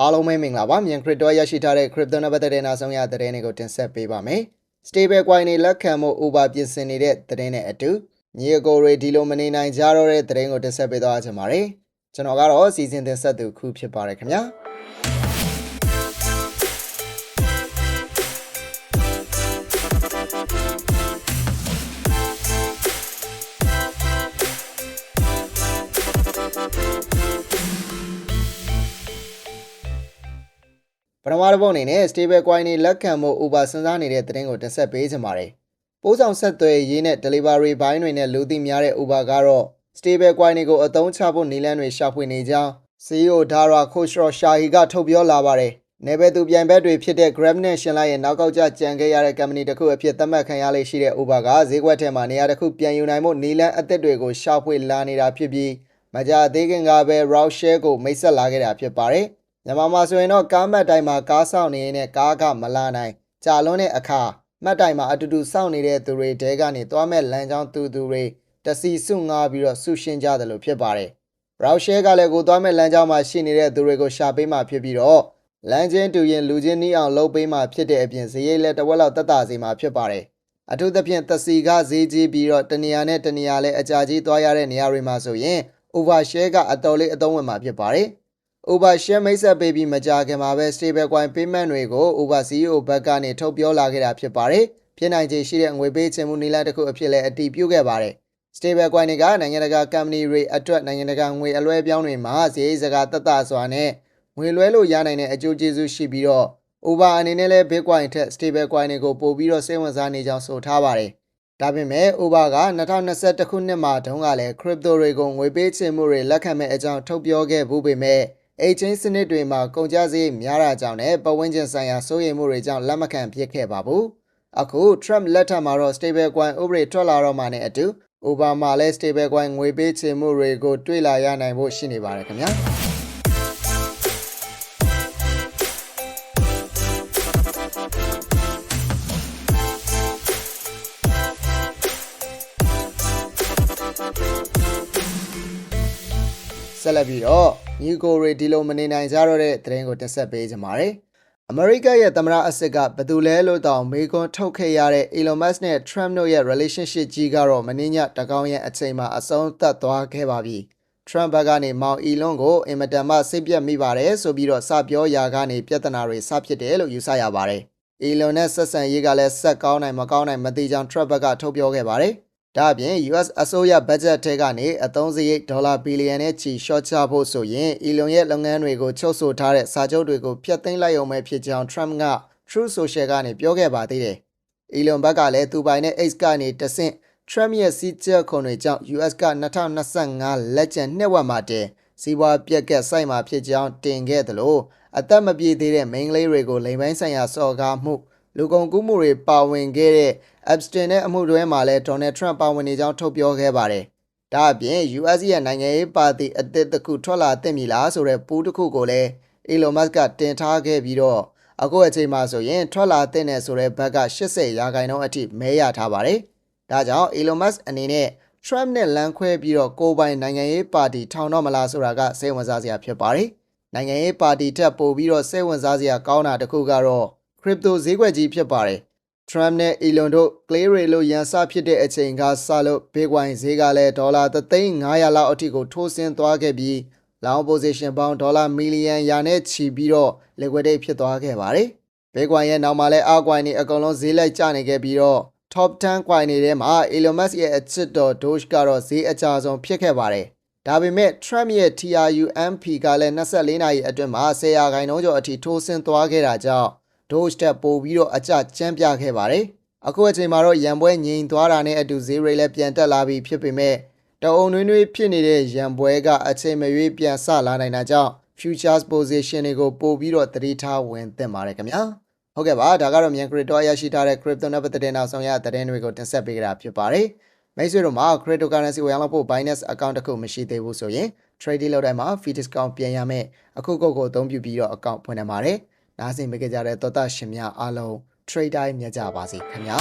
အားလုံးပဲမင်္ဂလာပါမြန်ခရစ်တော်ရရှိထားတဲ့ crypto နဲ့ပတ်သက်တဲ့နောက်ဆုံးရသတင်းတွေကိုတင်ဆက်ပေးပါမယ် stable coin တွေလက်ခံမှု Uber ပြင်ဆင်နေတဲ့သတင်းနဲ့အတူညီအကိုတွေဒီလိုမနေနိုင်ကြတော့တဲ့သတင်းကိုတင်ဆက်ပေးသွားကြပါမယ်ကျွန်တော်ကတော့စီစဉ်တင်ဆက်သူခုဖြစ်ပါတယ်ခင်ဗျာ ပထမတစ်ပုတ်အနေနဲ့ stable coin တွေလက်ခံမှု Uber စဉ်းစားနေတဲ့သတင်းကိုတင်ဆက်ပေးချင်ပါတယ်။ပိုးဆောင်ဆက်သွယ်ရေးနဲ့ delivery ဘိုင်းတွေနဲ့လူသိများတဲ့ Uber ကတော့ stable coin တွေကိုအသုံးချဖို့နည်းလမ်းတွေရှာဖွေနေကြောင်း CEO Dara Khosrowshahi ကထုတ်ပြောလာပါတယ်။နယ်ပယ်သူပြိုင်ဘက်တွေဖြစ်တဲ့ Grab နဲ့ရှင်လိုက်ရဲ့နောက်ကောက်ကျကြံခဲ့ရတဲ့ company တစ်ခုအဖြစ်သတ်မှတ်ခံရလေရှိတဲ့ Uber ကဈေးကွက်ထဲမှာနေရာတစ်ခုပြန်ယူနိုင်မှုနည်းလမ်းအသစ်တွေကိုရှာဖွေလာနေတာဖြစ်ပြီးမကြသေးခင်ကပဲ route share ကိုမိတ်ဆက်လာခဲ့တာဖြစ်ပါတယ်။ မြန်မာမှာဆိုရင်တော့ကားမှတ်တိုင်မှာကားဆောင်နေရင်နဲ့ကားကမလာနိုင်ကြာလွန်းတဲ့အခါမှတ်တိုင်မှာအတူတူစောင့်နေတဲ့သူတွေတဲကနေသွားမဲ့လမ်းကြောင်းသူသူတွေတစီစုငားပြီးတော့ဆူရှင်းကြတယ်လို့ဖြစ်ပါတယ်။ route share ကလည်းကိုသွားမဲ့လမ်းကြောင်းမှာရှိနေတဲ့သူတွေကိုရှာပေးမှဖြစ်ပြီးတော့လမ်းချင်းတူရင်လူချင်းနီးအောင်လုပ်ပေးမှဖြစ်တဲ့အပြင်ဈေးရိတ်လက်တစ်ဝက်လောက်တက်တာစီမှာဖြစ်ပါတယ်။အထူးသဖြင့်တစီကဈေးကြီးပြီးတော့တနေရာနဲ့တနေရာလဲအကြာကြီးသွားရတဲ့နေရာတွေမှာဆိုရင် over share ကအတော်လေးအသုံးဝင်မှာဖြစ်ပါတယ်။ Uber share မိတ်ဆက်ပေးပြီးမကြာခင်မှာပဲ stable coin payment တွေကို Uber CEO ဘက်ကနေထုတ်ပြောလာခဲ့တာဖြစ်ပါတယ်။ဖြစ်နိုင်ခြေရှိတဲ့ငွေပေးချေမှုနည်းလမ်းတစ်ခုအဖြစ်လည်းအတည်ပြုခဲ့ပါတယ်။ stable coin တွေကနိုင်ငံတကာ company တွေအတွက်နိုင်ငံတကာငွေအလွှဲပြောင်းတွေမှာဈေးစကားတက်တာစွာနဲ့ငွေလွှဲလို့ရနိုင်တဲ့အကျိုးကျေးဇူးရှိပြီးတော့ Uber အနေနဲ့လည်း Bitcoin ထက် stable coin တွေကိုပို့ပြီးတော့စိတ်ဝင်စားနေကြောင်းဆိုထားပါတယ်။ဒါပေမဲ့ Uber က2021ခုနှစ်မှာတုန်းကလည်း crypto တွေကိုငွေပေးချေမှုတွေလက်ခံမဲ့အကြောင်းထုတ်ပြောခဲ့ဘူးပေမဲ့ exchange စနစ်တွေမှာကုန်ကျစရိတ်များတာကြောင့်နဲ့ပတ်ဝန်းကျင်ဆိုင်ရာစိုးရိမ်မှုတွေကြောင့်လက်မခံဖြစ်ခဲ့ပါဘူး။အခု Trump လက်ထက်မှာတော့ stable coin ဥပဒေထွက်လာတော့မှနဲ့အတူ Uber မှာလည်း stable coin ငွေပေးချေမှုတွေကိုတွေ့လာရနိုင်ဖို့ရှိနေပါတယ်ခင်ဗျာ။ဆက်လက်ပြီးတော့ ညီကိုတွေဒီလိုမနေနိုင်ကြတော့တဲ့သတင်းကိုတင်ဆက်ပေးကြပါမယ်။အမေရိကရဲ့သမ္မတအစစ်ကဘယ်သူလဲလို့တောင်မေခွန်းထုတ်ခဲ့ရတဲ့ Elon Musk နဲ့ Trump တို့ရဲ့ relationship ကြီးကတော့မင်းညတကောင်းရဲ့အချိန်မှာအဆုံးသတ်သွားခဲ့ပါပြီ။ Trump ဘက်ကနေမောင် Elon ကိုအင်မတန်မှစိတ်ပြတ်မိပါတယ်ဆိုပြီးတော့စပြောရာကနေပြဿနာတွေစဖြစ်တယ်လို့ယူဆရပါတယ်။ Elon နဲ့ဆက်ဆံရေးကလည်းဆက်ကောင်းနိုင်မကောင်းနိုင်မသိကြောင်း Trump ဘက်ကထုတ်ပြောခဲ့ပါတယ်။ ဒါအပြင် US အစိုးရဘတ်ဂျက်ထဲကနေအသုံးစရိတ်ဒေါ်လာဘီလီယံနဲ့ချီရှော့ချဖို့ဆိုရင် Elon ရဲ့လုပ်ငန်းတွေကိုချုပ်ဆိုထားတဲ့စာချုပ်တွေကိုဖျက်သိမ်းလိုက်အောင်ပဲဖြစ်ကြောင်း Trump က Truth Social ကနေပြောခဲ့ပါသေးတယ်။ Elon ဘက်ကလည်းသူပိုင်တဲ့ X ကနေတဆင့် Trump ရဲ့စီးကျက်ခွန်တွေကြောင့် US က2025လက်ကျန်နှစ်ဝက်မှာတင်စီးပွားပြက်ကက်စိုက်မှာဖြစ်ကြောင်းတင်ခဲ့သလိုအသက်မပြည့်သေးတဲ့မိန်းကလေးတွေကိုလိမ်ပိုင်းဆိုင်ရာစော်ကားမှု လူကုန်ကူးမှုတွေပါဝင်ခဲ့တဲ့ Epstein နဲ့အမှုတွဲမှာလည်း Donald Trump ပါဝင်နေကြောင်းထုတ်ပြောခဲ့ပါတယ်။ဒါအပြင် US ရဲ့နိုင်ငံရေးပါတီအသစ်တစ်ခုထွက်လာသင့်ပြီလားဆိုတဲ့ပူးတစ်ခုကိုလည်း Elon Musk ကတင်ထားခဲ့ပြီးတော့အခုအချိန်မှာဆိုရင်ထွက်လာသင့်တဲ့ဆိုတဲ့ဘက်က80ရာခိုင်နှုန်းအထိမဲရထားပါတယ်။ဒါကြောင့် Elon Musk အနေနဲ့ Trump နဲ့လမ်းခွဲပြီးတော့ကိုပိုင်နိုင်ငံရေးပါတီထောင်တော့မလားဆိုတာကစိတ်ဝင်စားစရာဖြစ်ပါတယ်။နိုင်ငံရေးပါတီထက်ပိုပြီးတော့စိတ်ဝင်စားစရာကောင်းတာတစ်ခုကတော့ crypto ဈေးကွက်ကြီးဖြစ်ပါတယ်။ Trump နဲ့ Elon တို့ clay တွေလို့ရန်စဖြစ်တဲ့အချိန်ကစလို့ Bitcoin ဈေးကလည်းဒေါ်လာ3,500လောက်အထိကိုထိုးဆင်းသွားခဲ့ပြီး long position ပေါင်းဒေါ်လာမီလီယံရာနဲ့ချီပြီးတော့ liquidate ဖြစ်သွားခဲ့ပါတယ်။ Bitcoin ရဲ့နောက်မှာလည်း altcoin တွေအကုန်လုံးဈေးလိုက်ကျနေခဲ့ပြီးတော့ top 10 coin တွေထဲမှာ Elon Musk ရဲ့အချစ်တော် Doge ကတော့ဈေးအကျဆုံးဖြစ်ခဲ့ပါတယ်။ဒါပေမဲ့ Trump ရဲ့ TRUMP ကလည်း24နာရီအတွင်းမှာ10ရာခိုင်နှုန်းကျော်အထိထိုးဆင်းသွားခဲ့တာကြောင့် Doge တက်ပိုပြီးတော့အကျကျန်းပြခဲ့ပါတယ်။အခုအချိန်မှာတော့ရန်ပွဲငြိမ်သွားတာနဲ့အတူဈေးရိတ်လည်းပြန်တက်လာပြီးဖြစ်ပေမဲ့တအုံနှွေးနှွေးဖြစ်နေတဲ့ရန်ပွဲကအချိန်မရွေးပြန်ဆလာနိုင်တာကြောင့် futures position တွေကိုပို့ပြီးတော့သတိထားဝင်သင့်ပါတယ်ခင်ဗျာဟုတ်ကဲ့ပါဒါကတော့မြန် crypto ရရှိထားတဲ့ crypto နဲ့ပတ်သက်တဲ့နောက်ဆုံးရသတင်းတွေကိုတင်ဆက်ပေးကြတာဖြစ်ပါတယ်မိတ်ဆွေတို့မှာ cryptocurrency ဝယ်လို့ဖို့ Binance account တစ်ခုမရှိသေးဘူးဆိုရင် trading လုပ်တိုင်းမှာ fee discount ပြန်ရမယ်အခုကုတ်ကိုအသုံးပြုပြီးတော့ account ဖွင့်နိုင်ပါတယ် နားဆင်ပေးကြတဲ့သောတာရှင်များအားလုံး trade time မြတ်ကြပါစေခင်ဗျာ